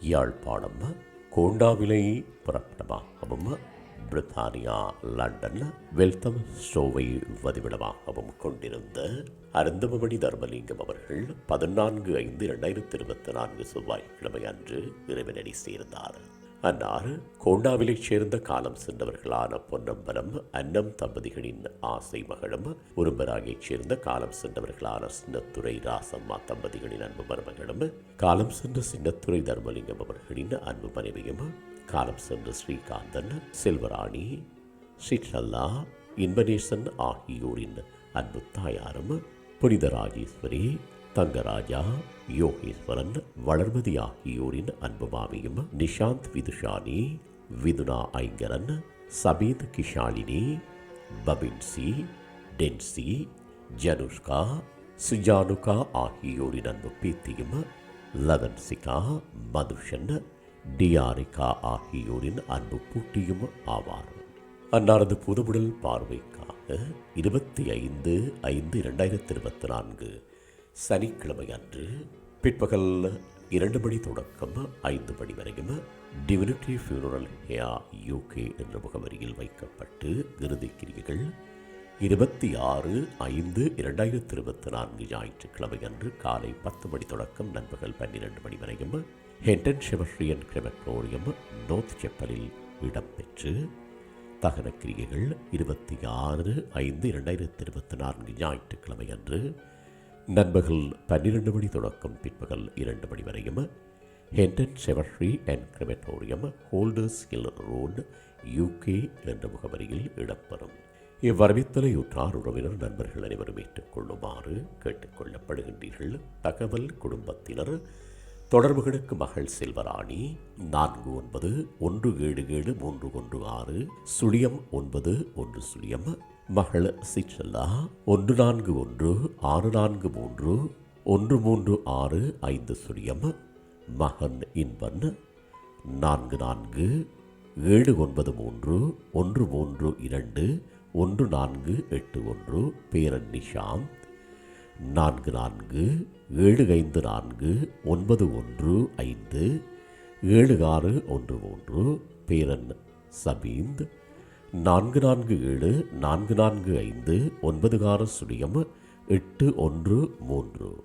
யாழ்ப்பாணம் கோண்டாவிலை புறப்படமாகவும் பிரித்தானியா London வெல்தம் ஷோவை வதிவிடமாகவும் கொண்டிருந்த அருந்தமணி தர்மலிங்கம் அவர்கள் பதினான்கு ஐந்து இரண்டாயிரத்தி இருபத்தி நான்கு செவ்வாய்க்கிழமை அன்று இறைவனடி சேர்ந்தார். அன்னாறு கோண்டாவிலைச் சேர்ந்த காலம் சென்றவர்களான பொன்னம்பலம் அன்னம் தம்பதிகளின் ஆசை மகளும் உரும்பராகைச் சேர்ந்த காலம் சென்றவர்களான சின்னத்துறை ராசம்மா தம்பதிகளின் அன்பு மருமகளும் காலம் சென்ற சின்னத்துறை தர்மலிங்கம் அவர்களின் அன்பு மனைவியும் காலம் சென்ற ஸ்ரீகாந்தன் செல்வராணி ஸ்ரீலல்லா இன்பநேசன் ஆகியோரின் அன்பு தாயாரும் புனித ராஜேஸ்வரி தங்கராஜா யோகேஸ்வரன் வளர்மதி ஆகியோரின் அன்பு மாமியும் நிஷாந்த் விதுஷானி விதுனா ஐங்கரன் சபீத் கிஷாலினி பபின்சி டென்சி ஜனுஷ்கா சுஜானுகா ஆகியோரின் அன்பு பீத்தியும் லதன்சிகா மதுஷன் டியாரிகா ஆகியோரின் அன்பு பூட்டியும் ஆவார். அன்னாரது புதுமுடல் பார்வைக்காக இருபத்தி ஐந்து ஐந்து இரண்டாயிரத்தி இருபத்தி நான்கு சனிக்கிழமை அன்று பிற்பகல் இரண்டு மணி தொடக்கம் ஐந்து மணி வரையும் டிவினிட்டி ஃபியூனரல் ஹேயா யூகே என்ற முகவரியில் வைக்கப்பட்டு இறுதிக்கிரியைகள் இருபத்தி ஆறு ஐந்து இரண்டாயிரத்தி இருபத்தி நான்கு ஞாயிற்றுக்கிழமை அன்று காலை பத்து மணி தொடக்கம் நண்பகல் பன்னிரண்டு மணி வரையும் ஹெண்டன் செவஸ்ரியன் கிரெமட்டோரியம் நோர்த் செப்பலில் இடம்பெற்று தகன கிரியைகள் இருபத்தி ஆறு ஐந்து இரண்டாயிரத்தி இருபத்தி நான்கு ஞாயிற்றுக்கிழமை அன்று நண்பகல் பன்னிரண்டு மணி தொடக்கம். பிற்பகல் இரண்டு மணி வரையும் Hendon cemetery and crematorium Holders Hill road UK என்ற முகவரியில் இடம்பெறும். இவ்வரவித்தலையுற்றார் உறவினர் நண்பர்கள் அனைவரும் ஏற்றுக்கொள்ளுமாறு கேட்டுக்கொள்ளப்படுகின்றீர்கள். தகவல் குடும்பத்தினர் தொடர்புகளுக்கு மகள் செல்வராணி நான்கு ஒன்பது ஒன்று ஏழு ஏழு மூன்று ஒன்று ஆறு சுழியம் ஒன்பது ஒன்று சுழியம் மகள் சிற்றல்லா ஒன்று நான்கு ஒன்று ஆறு நான்கு மூன்று ஒன்று மூன்று ஆறு ஐந்து சுழியம் மகன் இன்பன் நான்கு நான்கு ஏழு ஒன்பது மூன்று ஒன்று மூன்று இரண்டு ஒன்று நான்கு எட்டு ஒன்று பேரன் நிஷாந்த் நான்கு நான்கு ஏழு ஐந்து நான்கு ஒன்பது ஒன்று ஐந்து ஏழு ஆறு ஒன்று மூன்று பேரன் சபீந்த் நான்கு நான்கு ஏழு நான்கு நான்கு ஐந்து ஒன்பது ஆறு சுழியம் எட்டு ஒன்று மூன்று.